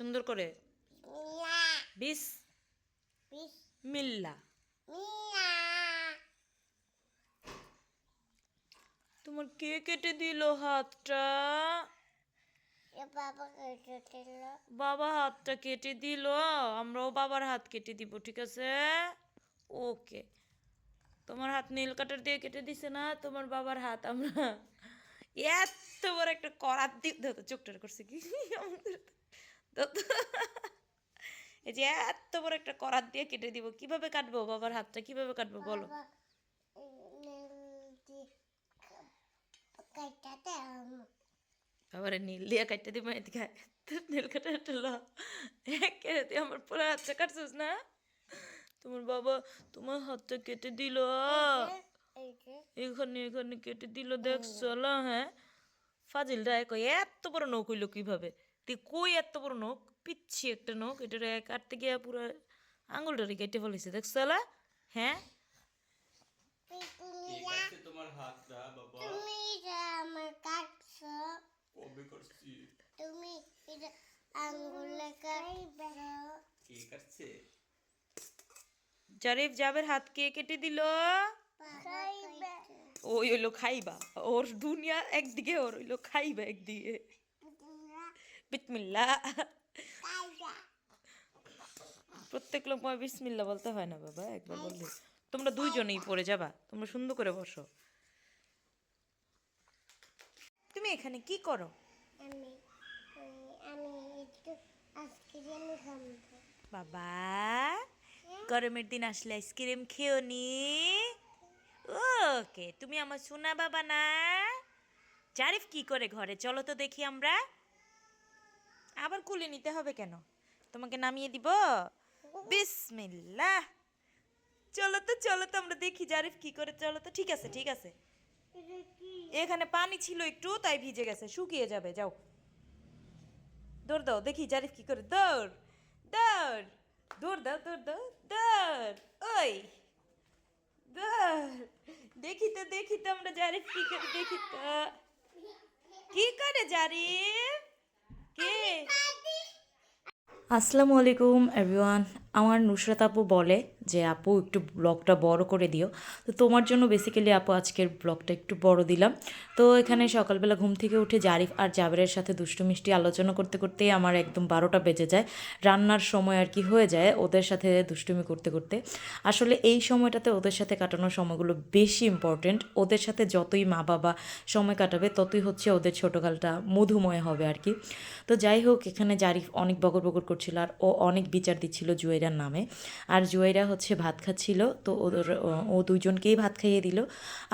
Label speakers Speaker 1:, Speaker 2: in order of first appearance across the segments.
Speaker 1: সুন্দর করে? বিস মিল্লা। তোমার কে কেটে দিল হাতটা?
Speaker 2: বাবা
Speaker 1: হাতটা কেটে দিল আমরাও বাবার হাত কেটে দিব ঠিক আছে? ওকে। তোমার হাত নীল কাটার দিয়ে কেটে দিছে না তোমার বাবার হাত আমরা এত বড় একটা করাত তো চোখটার করছে কি? আমাদের তো। এই যে এত বড় একটা করাত দিয়ে কেটে দিব কীভাবে কাটবো বাবার হাতটা কীভাবে কাটবো বলো? বাবারে নীল দিয়ে কাটতে দিব এদিকে নীল কাটা ল। কেটে দিয়ে আমার পুরো হাতটা কাটছিস না? তোমার বাবা তোমার হাতটা কেটে দিল। এখানে এখানে কেটে দিল দেখছ হ্যাঁ। ফাজিল রায় কই এত বড় নখ হইল কীভাবে? তুই কই এত বড় নখ পিচ্ছি একটা নখ এটা কাটতে গিয়ে পুরো আঙুলটারে কেটে ফেলেছে দেখছ হ্যাঁ
Speaker 3: তোমার হাতটা বাবা
Speaker 2: তুমি আমার কাটছো
Speaker 3: কবে করছি
Speaker 2: তুমি এটা আঙ্গুলে কাটছো
Speaker 3: কে কাটছে
Speaker 1: জারিফ জাবের হাত কে কেটে দিল ওই হইল খাইবা ওর দুনিয়া একদিকে ওর হইল খাইবা একদিকে বিসমিল্লা। প্রত্যেক বিসমিল্লা বলতে হয় না বাবা একবার বললে। তোমরা দুইজনেই পড়ে যাবা তোমরা সুন্দর করে বসো। তুমি এখানে কি করো?
Speaker 2: আমি আমি একটু আইসক্রিম খাব।
Speaker 1: বাবা গরমের দিন আসলে আইসক্রিম খেও নি? ওকে তুমি আমার সোনা বাবা না। জারিফ কি করে ঘরে? চলো তো দেখি আমরা। আবার কুলে নিতে হবে কেন? তোমাকে নামিয়ে দিব? বিসমিল্লাহ। চলো তো চলো তো আমরা দেখি জারিফ কি করে চলো তো ঠিক আছে ঠিক আছে। এখানে পানি ছিল একটু তাই ভিজে গেছে শুকিয়ে যাবে যাও। দৌড় দাও দেখি জারিফ কি করে দৌড় দৌড় দৌড় দাও দৌড় দাও দৌড় ওই দৌড়। দেখি তো দেখি তো আমরা জারিফ কি করে দেখি তো। কি করে জারিফ? কে আসসালামু আলাইকুম এভরিওয়ান আমার নুসরাত আপু বলে যে, আপু, একটু ব্লগটা বড় করে দিও। তো তোমার জন্য বেসিক্যালি আপু আজকের ব্লগটা একটু বড় দিলাম। তো এখানে সকালবেলা ঘুম থেকে উঠে জারিফ আর জাবেরের সাথে দুষ্টু মিষ্টি আলোচনা করতে করতেই আমার একদম বারোটা বেজে যায়। রান্নার সময় আর কি হয়ে যায় ওদের সাথে দুষ্টুমি করতে করতে। আসলে এই সময়টাতে ওদের সাথে কাটানোর সময়গুলো বেশি ইম্পর্টেন্ট ওদের সাথে যতই মা বাবা সময় কাটাবে, ততই হচ্ছে ওদের ছোটোকালটা মধুময় হবে আর কি। তো যাই হোক, এখানে জারিফ অনেক বকর বকর করছিল আর ও অনেক বিচার দিচ্ছিল জুয়েরার নামে। আর জুয়েরা হচ্ছে ভাত খাচ্ছিল, তো ওদের ও দুজনকেই ভাত খাইয়ে দিল।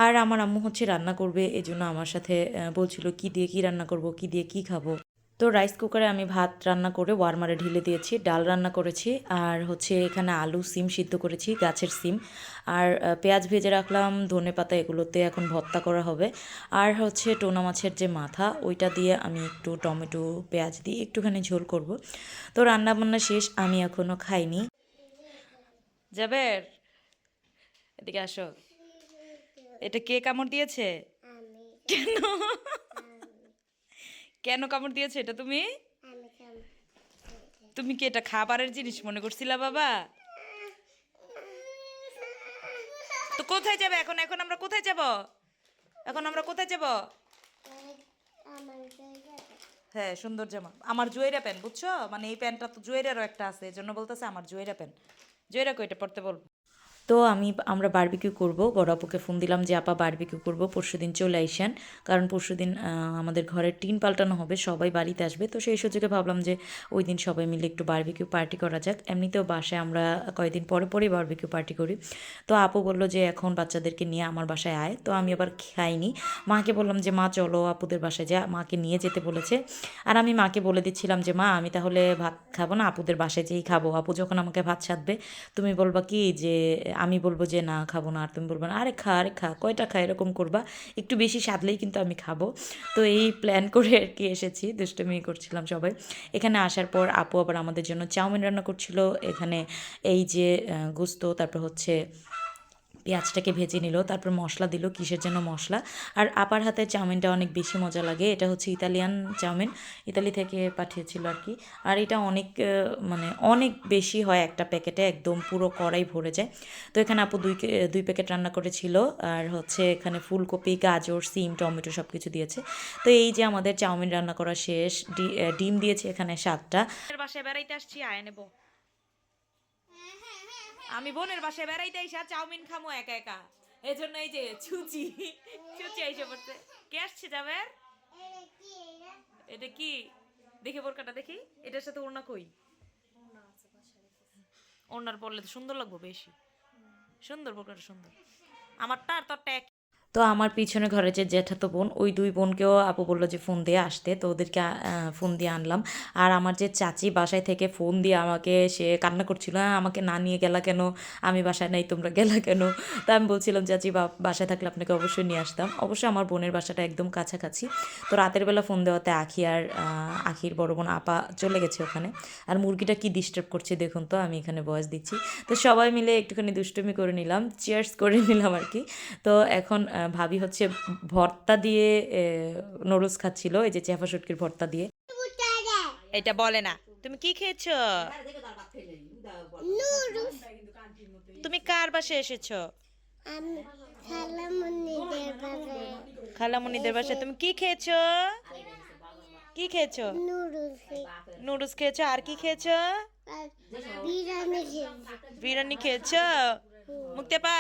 Speaker 1: আর আমার আম্মু হচ্ছে রান্না করবে, এজন্য আমার সাথে বলছিল, কি দিয়ে কি রান্না করব? কি দিয়ে কি খাব? তো রাইস কুকারে আমি ভাত রান্না করে ওয়ারমারে ঢেলে দিয়েছি ডাল রান্না করেছি আর হচ্ছে এখানে আলু সিম সিদ্ধ করেছি গাছের সিম। আর পেঁয়াজ ভেজে রাখলাম ধনে পাতা এগুলোতে এখন ভর্তা করা হবে। আর হচ্ছে টোনা মাছের যে মাথা ওইটা দিয়ে আমি একটু টমেটো পেঁয়াজ দিয়ে একটুখানি ঝোল করব। তো রান্না বান্না শেষ আমি এখনও খাইনি। যাবের এদিকে আসো। এটা কে কামড় দিয়েছে? কেন? কেন কামড় দিয়েছে এটা তুমি? তুমি কি এটা খাবারের জিনিস মনে করছিলা বাবা? তো কোথায় যাবে এখন? এখন আমরা কোথায় যাব? এখন আমরা কোথায় যাব? হ্যাঁ সুন্দর জামা। আমার জুয়েরা প্যান্ট বুঝছ? মানে এই প্যান্টটা তো জুয়েরারও একটা আছে এই জন্য বলতেছে আমার জুয়েরা প্যান্ট। জুয়েরা কইটা পড়তে বলব তো আমি, আমরা বারবিকিউ করব। বড় আপুকে ফোন দিলাম যে, আপা বারবিকিউ করব, পরশু দিন চলে আইসেন। কারণ পরশু দিন আমাদের ঘরের টিন পাল্টানো হবে, সবাই বাড়িতে আসবে। তো সেই সুযোগে ভাবলাম যে, ওই দিন সবাই মিলে একটু বারবিকিউ পার্টি করা যাক। এমনিতেও বাসায় আমরা কয়েকদিন পরে পরেই বারবিকিউ পার্টি করি। তো আপু বলল যে, এখন বাচ্চাদেরকে নিয়ে আমার বাসায় আয়। তো আমি আবার খাইনি। মাকে বললাম যে, মা, চলো আপুদের বাসায় যা। মাকে নিয়ে যেতে বলেছে। আর আমি মাকে বলে দিচ্ছিলাম যে, মা, আমি তাহলে ভাত খাব না, আপুদের বাসায় যেই খাব। আপু যখন আমাকে ভাত সাধবে, তুমি বলবা কি যে আমি বলব যে, না, খাব না, আর তুমি বলব না। আরে খা আরে খা, কয়টা খা, এরকম করবা। একটু বেশি সাদলেই কিন্তু আমি খাব। তো এই প্ল্যান করে আর কি এসেছি, দুষ্টমি করছিলাম সবাই। এখানে আসার পর আপু আবার আমাদের জন্য চাউমিন রান্না করছিল। এখানে এই যে গুস্ত, তারপর হচ্ছে পেঁয়াজটাকে ভেজে নিল, তারপর মশলা দিল, কিসের জন্য মশলা? আর আপার হাতের চাউমিনটা অনেক বেশি মজা লাগে, এটা হচ্ছে ইতালিয়ান চাউমিন, ইতালি থেকে পাঠিয়েছিল আর কি। আর এটা অনেক মানে অনেক বেশি হয় একটা প্যাকেটে, একদম পুরো কড়াই ভরে যায়। তো এখানে আপু দুই দুই প্যাকেট রান্না করেছিল, আর হচ্ছে এখানে ফুলকপি, গাজর, সিম, টমেটো সব কিছু দিয়েছে। তো এই যে আমাদের চাউমিন রান্না করা শেষ ডিম দিয়েছে এখানে সাতটা। বাসায় বেড়াইতে আসছি, আয় নেব। আমি বোনের বাসায় বেড়াইতে আইসা চাউমিন খামো একা একা। এজন্য জন্য এই যে ছুচি ছুচি আইসে পড়ছে। কে আসছে যাবে
Speaker 2: এটা কি?
Speaker 1: দেখে বোরকাটা দেখি। এটার সাথে ওড়না কই? ওড়নার পরলে তো সুন্দর লাগবো বেশি। সুন্দর বোরকাটা সুন্দর। আমারটা আর তোরটা এক তো আমার পিছনে ঘরে যে জ্যাঠাতো বোন ওই দুই বোনকেও আপু বলল যে ফোন দিয়ে আসতে তো ওদেরকে ফোন দিয়ে আনলাম। আর আমার যে চাচি বাসায় থেকে ফোন দিয়ে আমাকে সে কান্না করছিল "আহ, আমাকে না নিয়ে গেলা কেন? আমি বাসায় নাই তোমরা গেলা কেন? তা আমি বলছিলাম চাচি বাসায় থাকলে আপনাকে অবশ্যই নিয়ে আসতাম। অবশ্যই আমার বোনের বাসাটা একদম কাছাকাছি। তো রাতের বেলা ফোন দেওয়াতে আখি আর আখির বড় বোন আপা চলে গেছে ওখানে। আর মুরগিটা কি ডিস্টার্ব করছে দেখুন তো আমি এখানে ভয়েস দিচ্ছি। তো সবাই মিলে একটুখানি দুষ্টুমি করে নিলাম চেয়ার্স করে নিলাম আর কি। তো এখন ভাবি হচ্ছে ভর্তা দিয়ে নুডলস খাচ্ছিল এই যে চেফা শুটকির ভর্তা দিয়ে। এটা বলে না। তুমি কি খেয়েছো? তুমি কার বাসে এসেছ?
Speaker 2: খালামুনিদের
Speaker 1: বাসায়। তুমি কি খেয়েছো? কি খেয়েছো?
Speaker 2: নুডলস।
Speaker 1: নুডলস খেয়েছো? আর কি খেয়েছো?
Speaker 2: বিরিয়ানি খেয়েছি।
Speaker 1: বিরিয়ানি খেয়েছো? মুক্তেপা?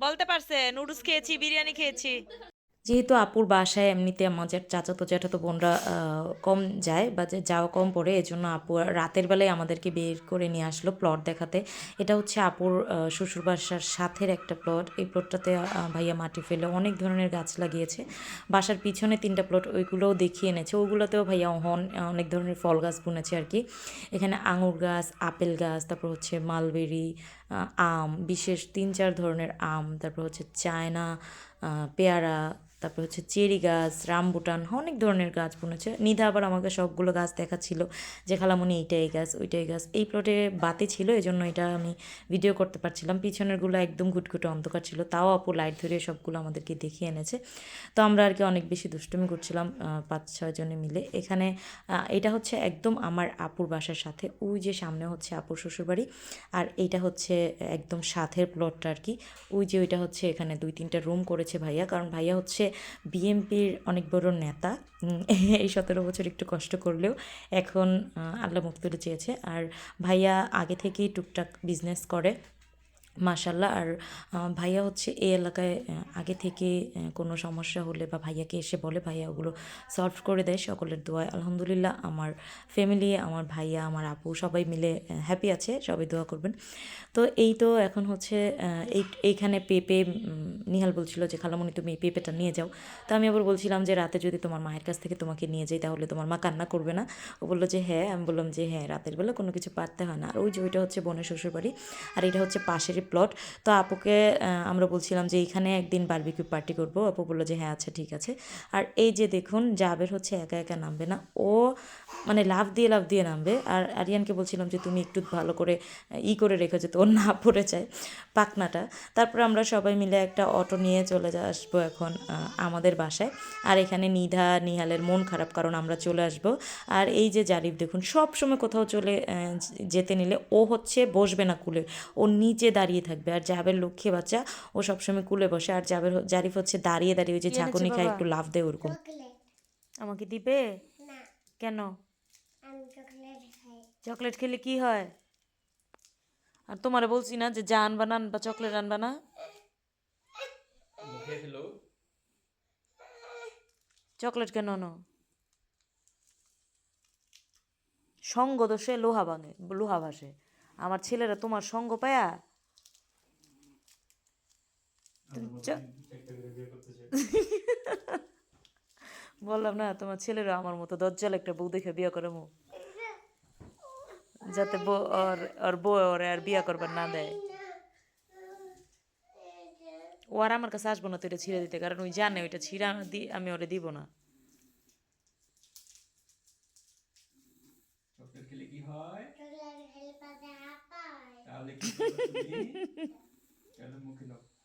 Speaker 1: বলতে পারছে নুডলস খেয়েছি বিরিয়ানি খেয়েছি। যেহেতু আপুর বাসায় এমনিতে আমাদের চাচাতো জ্যাঠাতো বোনরা কম যায় বা যাওয়া কম পড়ে, এজন্য আপু রাতের বেলায় আমাদেরকে বের করে নিয়ে আসলো প্লট দেখাতে। এটা হচ্ছে আপুর শ্বশুর বাসার সাথের একটা প্লট এই প্লটটাতে ভাইয়া মাটি ফেলে অনেক ধরনের গাছ লাগিয়েছে। বাসার পিছনে তিনটা প্লট ওইগুলোও দেখিয়ে এনেছে। ওগুলোতেও ভাইয়া হন, অনেক ধরনের ফল গাছ বুনেছে আর কি। এখানে আঙুর গাছ, আপেল গাছ, তারপর হচ্ছে মালবেরি, আম, বিশেষ তিন চার ধরনের আম, তারপর হচ্ছে চায়না পেয়ারা তারপর হচ্ছে চেরি গাছ, রামবুটান অনেক ধরনের গাছ বুনেছে নিধা আবার আমাকে সবগুলো গাছ দেখাচ্ছিল যে, খালামুনি, এইটাই গাছ, ওইটাই গাছ। এই প্লটে বাতি ছিল এই জন্য এটা আমি ভিডিও করতে পারছিলাম। পিছনেরগুলো একদম ঘুটঘুটে অন্ধকার ছিল। তাও আপু লাইট ধরে সবগুলো আমাদেরকে দেখিয়ে এনেছে। তো আমরা আর কি অনেক বেশি দুষ্টুমি করছিলাম পাঁচ, ছয় জনে মিলে। এখানে এটা হচ্ছে একদম আমার আপুর বাসার সাথে, ওই যে সামনে হচ্ছে আপুর শ্বশুরবাড়ি, আর এইটা হচ্ছে একদম সাথের প্লটটা আর কি। ওই যে ওইটা হচ্ছে এখানে দুই, তিনটা রুম করেছে ভাইয়া, কারণ ভাইয়া হচ্ছে বিএমপির অনেক বড় নেতা এই সতেরো বছর একটু কষ্ট করলেও এখন আল্লাহ মুখ চেয়েছে। আর ভাইয়া আগে থেকেই টুকটাক বিজনেস করে। মাশাল্লাহ আর ভাইয়া হচ্ছে এই এলাকায় আগে থেকে কোনো সমস্যা হলে বা ভাইয়াকে এসে বলে ভাইয়া ওগুলো সলভ করে দেয়, সকলের দোয়ায়। আলহামদুলিল্লাহ, আমার ফ্যামিলি আমার ভাইয়া, আমার আপু সবাই মিলে হ্যাপি আছে, সবাই দোয়া করবেন। তো এই তো এখন হচ্ছে এই, এইখানে পেঁপে নিহাল বলছিল যে খালামণি তুমি এই পেঁপেটা নিয়ে যাও। তো আমি আবার বলছিলাম যে, রাতে যদি তোমার মায়ের কাছ থেকে তোমাকে নিয়ে যাই, তাহলে তোমার মা কান্না করবে না। ও বলল যে হ্যাঁ। আমি বললাম যে হ্যাঁ রাতের বেলা কোনো কিছু পারতে হয় না। আর ওই যে, ওইটা হচ্ছে বোনের শ্বশুরবাড়ি, আর এটা হচ্ছে পাশেরই প্লট তো আপুকে আমরা বলছিলাম যে এইখানে একদিন বারবিকিউ পার্টি করব। আপু বলল যে হ্যাঁ আচ্ছা ঠিক আছে। আর এই যে দেখুন, জাবের হচ্ছে একা একা নামবে না। ও মানে লাভ দিয়ে লাভ দিয়ে নামবে। আর আরিয়ানকে বলছিলাম যে তুমি একটু ভালো করে, ই করে রেখো যে তোর না পড়ে যায় পাকনাটা তারপর আমরা সবাই মিলে একটা অটো নিয়ে চলে আসব এখন আমাদের বাসায়। আর এখানে নিধা, নিহালের মন খারাপ কারণ আমরা চলে আসব। আর এই যে জারিফ দেখুন সব সময় কোথাও চলে যেতে নিলে ও হচ্ছে বসবে না কুলে। ও নিচে দাঁড়িয়ে থাকবে। আর জাবের লক্ষ্মী বাচ্চা ও সবসময় কুলে বসে। আর জাবের জারিফ হচ্ছে দাঁড়িয়ে দাঁড়িয়ে ওই যে ঝাঁকুনি খায় একটু লাভ দেয় ওরকম।
Speaker 2: চকলেট।
Speaker 1: আমাকে দিবে? কেন?
Speaker 2: চকলেট
Speaker 1: খেলে কি হয়? আর তোমারে বলছি না যে যা আনবা না আনবা চকলেট আনবা না। চকলেট কেন নো সঙ্গ দোষে লোহা ভাঙে লোহা ভাসে। আমার ছেলেরা তোমার সঙ্গ পায়া বললাম না তোমার ছেলেরা আমার মতো দজ্জাল একটা বউ দেখে বিয়ে করে মু। যাতে বউ ওর ওর বউ ওরে আর বিয়ে করবার না দেয়। ও আর আমার কাছে আসব না তো এটা ছিঁড়ে দিতে কারণ ওই জানে ওইটা ছিঁড়া দি আমি ওরে দিব না।
Speaker 3: কি হয়? তাহলে তুমি?